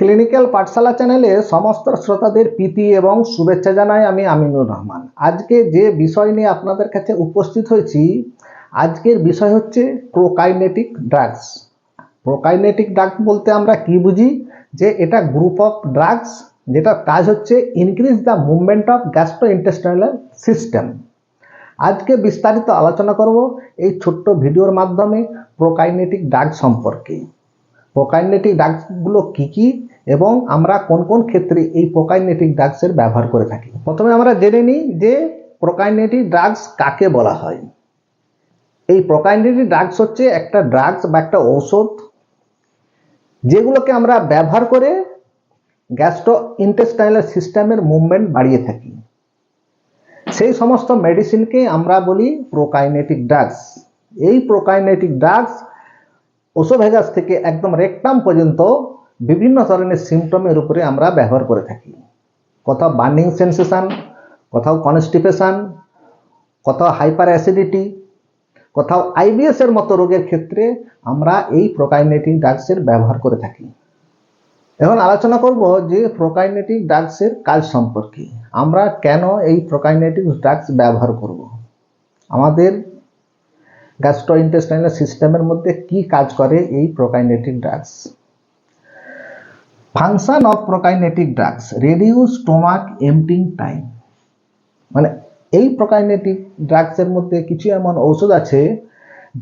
Clinical পাঠশালা চ্যানেলে সমস্ত শ্রোতাদের প্রীতি এবং শুভেচ্ছা জানাই আমি আমিনুর রহমান। আজকে যে বিষয় নিয়ে আপনাদের কাছে উপস্থিত হয়েছি, আজকের বিষয় হচ্ছে প্রোকাইনেটিক ড্রাগস। প্রোকাইনেটিক ড্রাগস বলতে আমরা কি বুঝি? যে এটা গ্রুপ অফ ড্রাগস যেটার কাজ হচ্ছে increase the movement of gastro intestinal system আজকে বিস্তারিত আলোচনা করব এই ছোট্ট ভিডিওর মাধ্যমে প্রোকাইনেটিক ড্রাগ সম্পর্কে। প্রোকাইনেটিক ড্রাগসগুলো কী কী? এবং আমরা কোন কোন ক্ষেত্রে এই প্রোকাইনেটিক ড্রাগসের ব্যবহার করে থাকি। প্রথমে আমরা জেনে নিই যে প্রোকাইনেটিক ড্রাগস কাকে বলা হয়। এই প্রোকাইনেটিক ড্রাগস হচ্ছে একটা ড্রাগস বা একটা ঔষধ যেগুলোকে আমরা ব্যবহার করে গ্যাস্ট্রো ইন্টেস্টাইনাল সিস্টেমের মুভমেন্ট বাড়িয়ে থাকি। সেই সমস্ত মেডিসিনকে আমরা বলি প্রোকাইনেটিক ড্রাগস এই প্রোকাইনেটিক ড্রাগস ওসোভেগাস থেকে একদম রেকটাম পর্যন্ত বিভিন্ন ধরনের সিমটমের উপরে আমরা ব্যবহার করে থাকি। কোথাও বার্নিং সেন্সেশন কোথাও কনস্টিপেশন কোথাও হাইপার অ্যাসিডিটি কোথাও আইবিএসের মতো রোগের ক্ষেত্রে আমরা এই প্রোকাইনেটিক ড্রাগসের ব্যবহার করে থাকি। এখন আলোচনা করব যে প্রোকাইনেটিক ড্রাগসের কাজ সম্পর্কে। আমরা কেন এই প্রোকাইনেটিক ড্রাগস ব্যবহার করব? আমাদের গ্যাস্ট্রো ইন্টেস্টাইনাল সিস্টেমের মধ্যে কি কাজ করে এই prokinetic drugs function of prokinetic drugs, reduce stomach emptying time. মানে এই প্রোকাইনেটিক ড্রাগসের মধ্যে কিছু এমন ঔষধ আছে,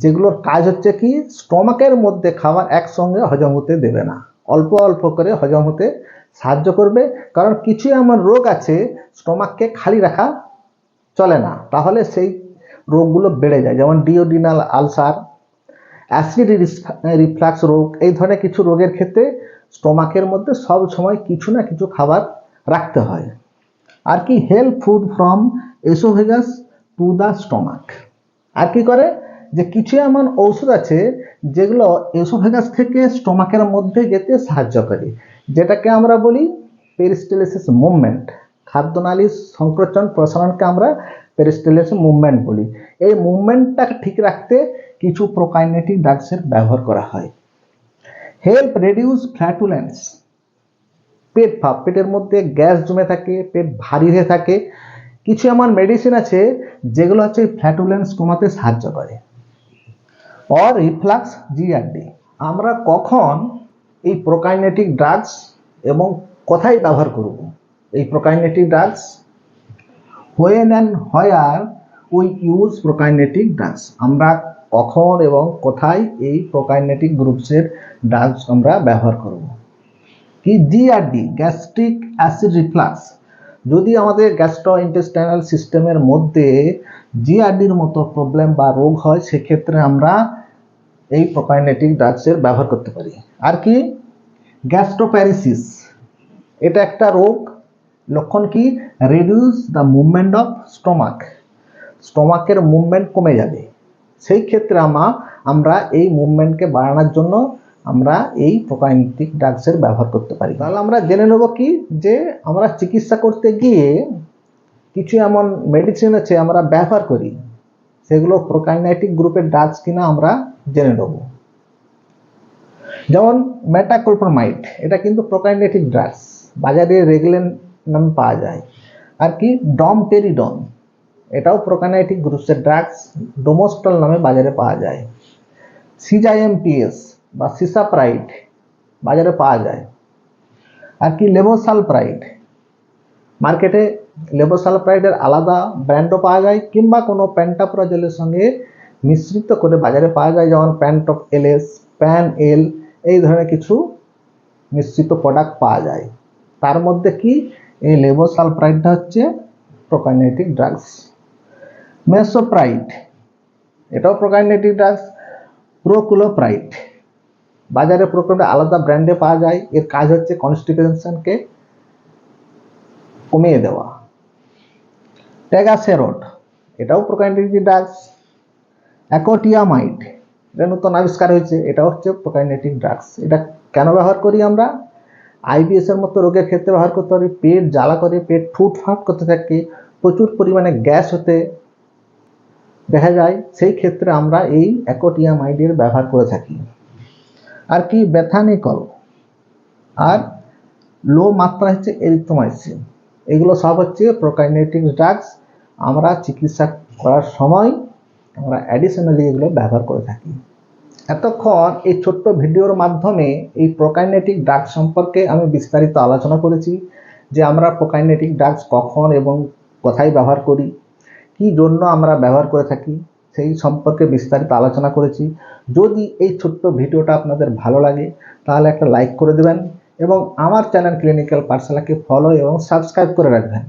যেগুলোর কাজ হচ্ছে কি, স্টোমাকের মধ্যে খাবার একসঙ্গে হজম হতে দেবে না। অল্প অল্প করে হজম হতে সাহায্য করবে, কারণ কিছু এমন রোগ আছে, স্টোমাককে খালি রাখা চলে না। তাহলে সেই রোগগুলো বেড়ে যায়, যেমন ডিওডিনাল আলসার, অ্যাসিড রিফ্লাক্স রোগ, এই ধরনের কিছু রোগের ক্ষেত্রে স্টোমাকের মধ্যে সব সময় কিছু না কিছু খাবার রাখতে হয়। আর কি help food from oesophagus to the stomach আর কি করে? যে কিছু এমন ঔষধ আছে যেগুলো এসোভেগাস থেকে স্টোমাকের মধ্যে যেতে সাহায্য করে। যেটাকে আমরা বলি পেরিস্টেলিসিস মুভমেন্ট খাদ্যনালীর সংকোচন প্রসারণকে আমরা পেরিস্টেলিসিস মুভমেন্ট বলি। এই মুভমেন্টটাকে ঠিক রাখতে কিছু প্রোকাইনেটিক ড্রাগসের ব্যবহার করা হয়। হেল্প রেডিউস ফ্ল্যাটুলেন্স পেট ভাব, পেটের মধ্যে গ্যাস জমে থাকে, পেট ভারী হয়ে থাকে। কিছু এমন মেডিসিন আছে যেগুলো হচ্ছে ফ্ল্যাটুলেন্স কমাতে সাহায্য করে। অর রিফ্লাক্স জিআরডি আমরা কখন এই প্রোকাইনেটিক ড্রাগস এবং কোথায় ব্যবহার করব? এই prokinetic drugs when and where we use prokinetic drugs আমরা কখন এবং কোথায় এই প্রোকাইনেটিক গ্রুপসের ড্রাগস আমরা ব্যবহার করব। কি জিআরডি গ্যাস্ট্রিক অ্যাসিড রিফ্লাক্স যদি আমাদের গ্যাস্ট্রো ইন্টেস্টাইনাল সিস্টেমের মধ্যে জিআরডির মতো প্রবলেম বা রোগ হয়, সেক্ষেত্রে আমরা এই প্রোকাইনেটিক ড্রাগসের ব্যবহার করতে পারি। আর কি? গ্যাস্ট্রোপ্যারিসিস এটা একটা রোগ। লক্ষণ কি? Reduce the movement of stomach স্টোমাকের movement কমে যাবে। সেই ক্ষেত্রে আমা, আমরা এই মুভমেন্টকে বাড়ানোর জন্য আমরা এই প্রোকাইনেটিক ড্রাগসের ব্যবহার করতে পারি। তাহলে আমরা জেনে নেব কি যে আমরা চিকিৎসা করতে গিয়ে কিছু এমন মেডিসিন আছে আমরা ব্যবহার করি, সেগুলো প্রোকাইনাইটিক গ্রুপের ড্রাগস কিনা আমরা জেনে নেব। যেমন মেটাক্লোপ্রোমাইড এটা কিন্তু প্রোকাইনাইটিক ড্রাগস বাজারে রেগুলেন নামে পাওয়া যায়। আর কি ডমটেরিডন এটাও প্রোকানাইটিক গ্রুপসের ড্রাগস ডোমোস্টল নামে বাজারে পাওয়া যায়। সিজাইএমপিএস বা সিসাপ্রাইড বাজারে পাওয়া যায়। আর কি লেবোসালপ্রাইড মার্কেটে লেবোসালপ্রাইডের আলাদা ব্র্যান্ডও পাওয়া যায় কিংবা কোনো প্যান্টাপ্রাজলের সঙ্গে মিশ্রিত করে বাজারে পাওয়া যায়, যেমন pant of LS pan L এই ধরনের কিছু মিশ্রিত প্রোডাক্ট পাওয়া যায়। তার মধ্যে কি? এই লেবোসালপ্রাইডটা হচ্ছে প্রোকাইনেটিক ড্রাগস মেসোপ্রাইড এটাও প্রোকাইনেটিক ড্রাগস প্রোকুলোপ্রাইড বাজারে প্রোকুলোটা আলাদা ব্র্যান্ডে পাওয়া যায়। এর কাজ হচ্ছে কনস্টিপেশনকে কমিয়ে দেওয়া। ট্যাগাসেরোড এটাও প্রোকাইনেটিক ড্রাগস অ্যাকোটিয়ামাইড এটা নতুন আবিষ্কার হয়েছে। এটা হচ্ছে প্রোকাইনেটিক ড্রাগস এটা কেন ব্যবহার করি আমরা? আইবিএস এর মতো রোগের ক্ষেত্রে ব্যবহার করতে পারি পেট জ্বালা করে, পেট ফুটফাট করতে থাকে, প্রচুর পরিমাণে গ্যাস হতে দেখা যায় সেই ক্ষেত্রে আমরা এই অ্যাকোটিয়ামাইডের ব্যবহার করে থাকি। আর কি? ব্যথানিকল। আর লো মাত্রা হচ্ছে এরিথ্রোমাইসিন এগুলো সব হচ্ছে প্রোকাইনেটিক ড্রাগস আমরা চিকিৎসা করার সময় আমরা অ্যাডিশনালি এগুলো ব্যবহার করে থাকি। এতক্ষণ এই ছোট্ট ভিডিওর মাধ্যমে এই প্রোকাইনেটিক ড্রাগস সম্পর্কে আমি বিস্তারিত আলোচনা করেছি যে আমরা প্রোকাইনেটিক ড্রাগস কখন এবং কোথায় ব্যবহার করি। কী জন্য আমরা ব্যবহার করে থাকি, সেই সম্পর্কে বিস্তারিত আলোচনা করেছি। যদি এই ছোট্ট ভিডিওটা আপনাদের ভালো লাগে, তাহলে একটা লাইক করে দেবেন এবং আমার চ্যানেল ক্লিনিক্যাল পাঠশালাকে ফলো এবং সাবস্ক্রাইব করে রাখবেন।